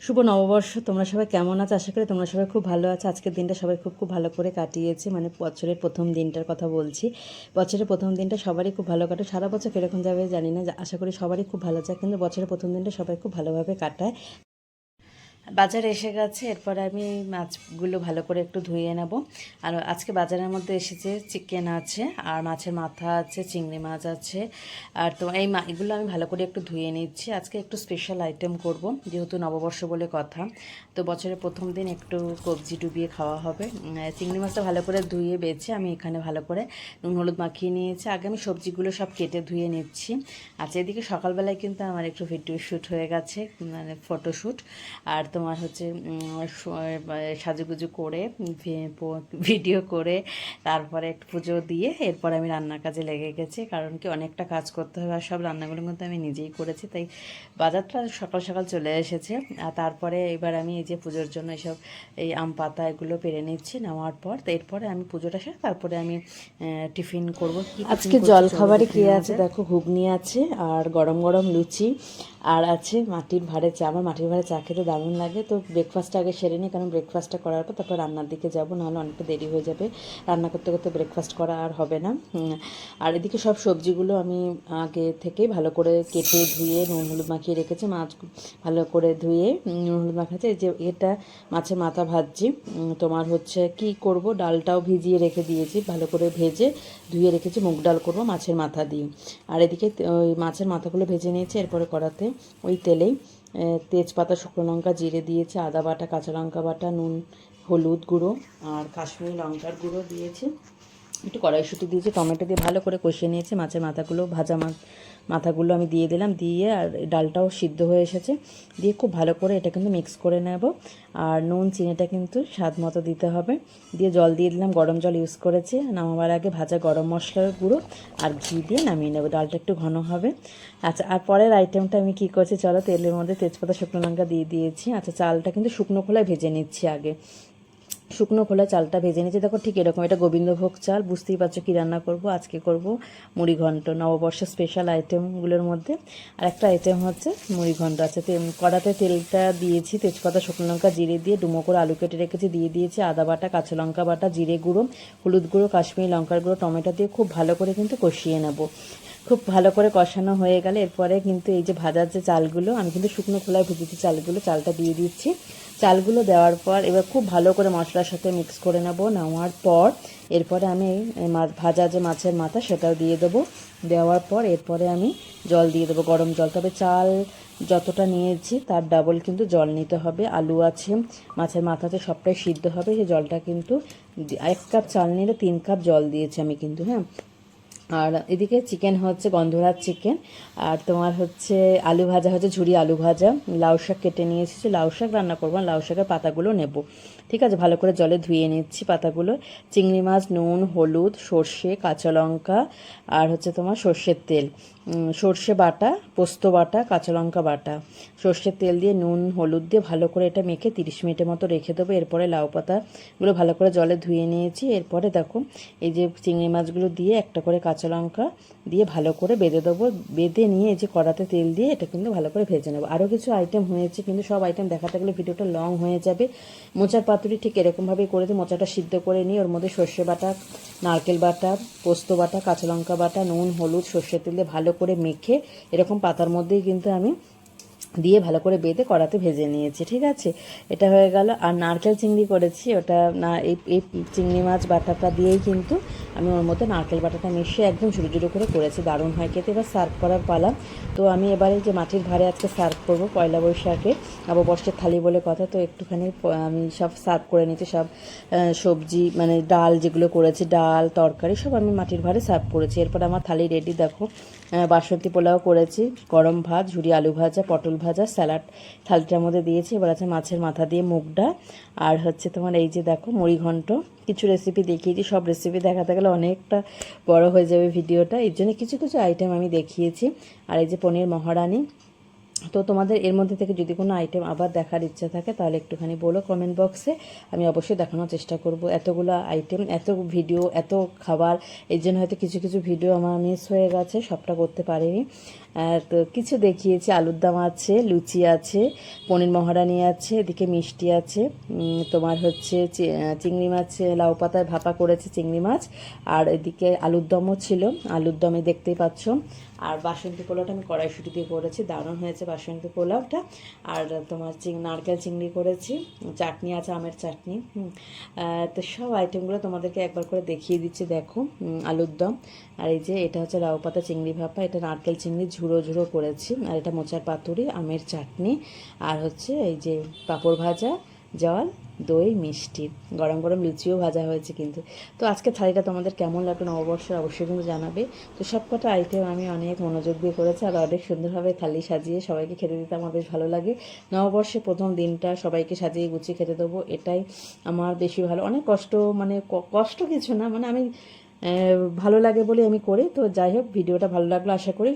শুভ নববর্ষ। তোমরা সবাই কেমন আছো? আশা করি তোমরা সবাই খুব ভালো আছো। আজকের দিনটা সবাই খুব খুব ভালো করে কাটিয়েছে। মানে বছরের প্রথম দিনটার কথা বলছি। বছরের প্রথম দিনটা সবারই খুব ভালো কাটে। সারা বছর কীরকম যাবে জানি না। আশা করি সবারই খুব ভালো যায়। কিন্তু বছরের প্রথম দিনটা সবাই খুব ভালোভাবে কাটায়। বাজারে এসে গেছে, এরপর আমি মাছগুলো ভালো করে একটু ধুয়ে নেব। আর আজকে বাজারের মধ্যে এসেছে চিকেন আছে, আর মাছের মাথা আছে, চিংড়ি মাছ আছে, আর তো এই এগুলো আমি ভালো করে একটু ধুয়ে নিচ্ছি। আজকে একটু স্পেশাল আইটেম করব, যেহেতু নববর্ষ বলে কথা, তো বছরের প্রথম দিন একটু কবজি ডুবিয়ে খাওয়া হবে। চিংড়ি মাছটা ভালো করে ধুয়ে বেছে আমি এখানে ভালো করে নুন হলুদ মাখিয়ে নিয়েছি। আগে আমি সবজিগুলো সব কেটে ধুয়ে নিচ্ছি। আচ্ছা এদিকে সকালবেলায় কিন্তু আমার একটু ভিডিও শ্যুট হয়ে গেছে মানে ফটোশ্যুট আর তোমার হচ্ছে সাজুগুজু করে ভিডিও করে তারপরে একটু পুজো দিয়ে এরপর আমি রান্নার কাজে লেগে গেছি। কারণ কি অনেকটা কাজ করতে হবে আর সব রান্নাগুলো কিন্তু আমি নিজেই করেছি তাই বাজারটা সকাল সকাল চলে এসেছে। আর তারপরে এবার আমি এই যে পুজোর জন্য এইসব এই আম পাতা এগুলো পেরে নিচ্ছি নেওয়ার পর তো এরপরে আমি পুজোটা সেরে তারপরে আমি টিফিন করব। আজকে জল খাবারে কি আছে? দেখো ঘুগনি আছে আর গরম গরম লুচি আর আছে মাটির ভাড়ে চা। আমার মাটির ভাড়ে চা খেতে দারুণ লাগে। তো ব্রেকফাস্টটা আগে সেরে নিই কারণ ব্রেকফাস্টটা করার পর তারপর রান্নার দিকে যাব, নাহলে অনেকটা দেরি হয়ে যাবে। রান্না করতে করতে ব্রেকফাস্ট করা আর হবে না। আর এদিকে সব সবজিগুলো আমি আগে থেকেই ভালো করে কেটে ধুয়ে নুন হলুদ মাখিয়ে রেখেছি, মাছ ভালো করে ধুয়ে নুন হলুদ মাখাচ্ছে এই যে এটা মাছের মাথা ভাজছি তোমার হচ্ছে কি করব, ডালটাও ভিজিয়ে রেখে দিয়েছি, ভালো করে ভেজে ধুয়ে রেখেছি, মুগ ডাল করব মাছের মাথা দিয়ে। আর এদিকে ওই মাছের মাথাগুলো ভেজে নিয়েছি, এরপরে কড়াতে ওই তেলেই তেজপাতা, শুকনো লঙ্কা, জিরে দিয়েছে, আদা বাটা, কাঁচা লঙ্কা বাটা, নুন, হলুদ গুঁড়ো আর কাশ্মীরি লঙ্কার গুঁড়ো দিয়েছি। একটু কড়াইশুঁটি দিয়েছি, টমেটো দিয়ে ভালো করে কষিয়ে নিয়েছি, মাছের মাথাগুলো, ভাজা মাছ, মাথাগুলো আমি দিয়ে দিলাম, দিয়ে আর ডালটাও সিদ্ধ হয়ে এসেছে। দিয়ে খুব ভালো করে এটা কিন্তু মিক্স করে নেব। আর নুন, চিনিটা কিন্তু স্বাদ মতো দিতে হবে। দিয়ে জল দিয়ে দিলাম, গরম জল ইউজ করেছি। নামাবার আগে ভাজা গরম মশলার গুঁড়ো আর ঘি দিয়ে নামিয়ে নেব। ডালটা একটু ঘন হবে। আচ্ছা আর পরের আইটেমটা আমি কী করছি? চলো, তেলের মধ্যে তেজপাতা, শুকনো লঙ্কা দিয়ে দিয়েছি। আচ্ছা চালটা কিন্তু শুকনো খোলায় ভেজে নিচ্ছি আগে। শুকনো খোলা চালটা ভেজে নিয়েছি। দেখো ঠিক এরকম, এটা গোবিন্দভোগ চাল, বুঝতেই পারছ কী রান্না করব, আজকে করব মুড়ি ঘন্ট নববর্ষের স্পেশাল আইটেমগুলোর মধ্যে। আর একটা আইটেম হচ্ছে মুড়ি ঘন্ট আছে কড়াতে তেলটা দিয়েছি, তেজপাতা, শুকনো লঙ্কা জিরে দিয়ে ডুমো করে আলু কেটে রেখেছি, দিয়ে দিয়েছি আদা বাটা, কাঁচা লঙ্কা বাটা, জিরে গুঁড়ো, হলুদ গুঁড়ো, কাশ্মীরি লঙ্কার গুঁড়ো, টমেটো দিয়ে খুব ভালো করে কিন্তু কষিয়ে নেব। খুব ভালো করে কষানো হয়ে গেলে এরপরে কিন্তু এই যে ভাজার যে চালগুলো, আমি কিন্তু শুকনো খোলায় ভেজেছি চালগুলো, চালটা দিয়ে দিচ্ছি। চালগুলো দেওয়ার পর এবার খুব ভালো করে মশলার সাথে মিক্স করে নেব। নেওয়ার পর এরপরে আমি ভাজা যে মাছের মাথা সেটাও দিয়ে দেবো। দেওয়ার পর এরপরে আমি জল দিয়ে দেবো, গরম জল। তবে চাল যতটা নিয়েছি তার ডাবল কিন্তু জল নিতে হবে। আলু আছে, মাছের মাথাতে সবটাই সিদ্ধ হবে। সেই জলটা কিন্তু এক কাপ চাল নিলে তিন কাপ জল দিয়েছি আমি কিন্তু হ্যাঁ? আর এদিকে চিকেন হচ্ছে গন্ধরাজ চিকেন, আর তোমার হচ্ছে আলু ভাজা হচ্ছে ঝুরি আলু ভাজা। লাউ শাক কেটে নিয়ে এসেছি, লাউ শাক রান্না করব লাউ শাকের পাতাগুলো নেব। ঠিক আছে, ভালো করে জলে ধুয়ে নিচ্ছি পাতাগুলো। চিংড়ি মাছ, নুন, হলুদ, সর্ষে, কাঁচা লঙ্কা আর হচ্ছে তোমার সর্ষের তেল। সর্ষে বাটা, পোস্ত বাটা, কাঁচা লঙ্কা বাটা। সর্ষের তেল দিয়ে নুন, হলুদ দিয়ে ভালো করে এটা মেখে তিরিশ মিনিটের মতো রেখে দেবো। এরপরে লাউ পাতাগুলো ভালো করে জলে ধুয়ে নিয়েছি। এরপরে দেখো, এই যে চিংড়ি মাছগুলো দিয়ে একটা করে কাঁচা লঙ্কা দিয়ে ভালো করে বেঁধে দেবো। বেঁধে নিয়ে এই যে কড়াতে তেল দিয়ে এটা কিন্তু ভালো করে ভেজে নেব। আরও কিছু আইটেম হয়েছে, কিন্তু সব আইটেম দেখাতে গেলে ভিডিওটা লং হয়ে যাবে। মোচার পাতুরি ঠিক এরকমভাবে করে দিয়ে মোচাটা সিদ্ধ করে নিই ওর মধ্যে সর্ষে বাটা, নারকেল বাটা, পোস্ত বাটা, কাঁচা লঙ্কা বাটা, নুন, হলুদ সর্ষে তেল ভালো করে মেখে এরকম পাতার মধ্যেই কিন্তু আমি দিয়ে ভালো করে বেঁধে কড়াতে ভেজে নিয়েছি, ঠিক আছে? এটা হয়ে গেল, আর নারকেল চিংড়ি করেছি, ওটা না, এই এই চিংড়ি মাছ বাটাটা দিয়েই কিন্তু আমি ওর মধ্যে নারকেল বাটাটা মিশিয়ে একদম ঝুড়ো ঝুড়ো করে করেছি, দারুণ হয় খেতে। এবার সার্ভ করার পালা। তো আমি এবারে যে মাটির ভাড়ে আজকে সার্ভ করব পয়লা বৈশাখে নববর্ষের থালি বলে কথা, তো একটুখানি আমি সব সার্ভ করে নিচ্ছি সব সবজি মানে ডাল যেগুলো করেছি, ডাল, তরকারি, সব আমি মাটির ভাড়ে সার্ভ করেছি। এরপর আমার থালি রেডি দেখো বাসন্তী পোলাও করেছি, গরম ভাত ঝুড়ি আলু ভাজা, পটল ভাজা, স্যালাড থালিটার মধ্যে দিয়েছি। এবার আছে মাছের মাথা দিয়ে মুগডা আর হচ্ছে তোমার এই যে দেখো মুড়িঘণ্ট কিছু রেসিপি দেখিয়েছি, সব রেসিপি দেখাতে গেলে অনেকটা বড় হয়ে যাবে ভিডিওটা। এর জন্য কিছু কিছু আইটেম আমি দেখিয়েছি। আর এই যে পনির মহারানি তো তোমাদের এর মধ্যে থেকে যদি কোনো আইটেম আবার দেখার ইচ্ছা থাকে, তাহলে একটুখানি বলো কমেন্ট বক্সে আমি অবশ্যই দেখানোর চেষ্টা করব। এতগুলো আইটেম এত ভিডিও এত খাবার, এর জন্য হয়তো কিছু কিছু ভিডিও আমার মিস হয়ে গেছে, সবটা করতে পারিনি। তো কিছু দেখিয়েছি, আলুর দম আছে, লুচি আছে, পনির মহারানি আছে, এদিকে মিষ্টি আছে তোমার হচ্ছে চিংড়ি মাছ, লাউ পাতায় ভাপা করেছে চিংড়ি মাছ, আর এদিকে আলুর দমও ছিল। আলুর দমে দেখতেই পাচ্ছ। আর বাসন্তী পোলাওটা আমি কড়াইশুটি দিয়ে করেছি, দারুণ হয়েছে বাসন্তী পোলাওটা। আর তোমার চিং, নারকেল চিংড়ি করেছি, চাটনি আছে, আমের চাটনি। তো সব আইটেমগুলো তোমাদেরকে একবার করে দেখিয়ে দিচ্ছি, দেখো আলুর দম। আর এই যে এটা হচ্ছে লাউ পাতা চিংড়ি ভাপা, এটা নারকেল চিংড়ি ঝুড়ো ঝুড়ো করেছি। আর এটা মোচার পাতুরি, আমের চাটনি। আর হচ্ছে এই যে পাঁপড় ভাজা, জল দই, মিষ্টি, গরম গরম লুচিও ভাজা হয়েছে কিন্তু। তো আজকে থালিটা তোমাদের কেমন লাগল নববর্ষের অবশ্যই কিন্তু জানাবে। তো সব কটা আইটেম আমি অনেক মনোযোগ দিয়ে করেছি আর অনেক সুন্দরভাবে থালি সাজিয়ে সবাইকে খেতে দিতে আমার বেশ ভালো লাগে। নববর্ষের প্রথম দিনটা সবাইকে সাজিয়ে গুছিয়ে খেতে দেবো, এটাই আমার বেশি ভালো। অনেক কষ্ট মানে কষ্ট কিছু না মানে আমি ভালো লাগে বলে আমি করি। তো যাই হোক, ভিডিওটা ভালো লাগল, আশা করি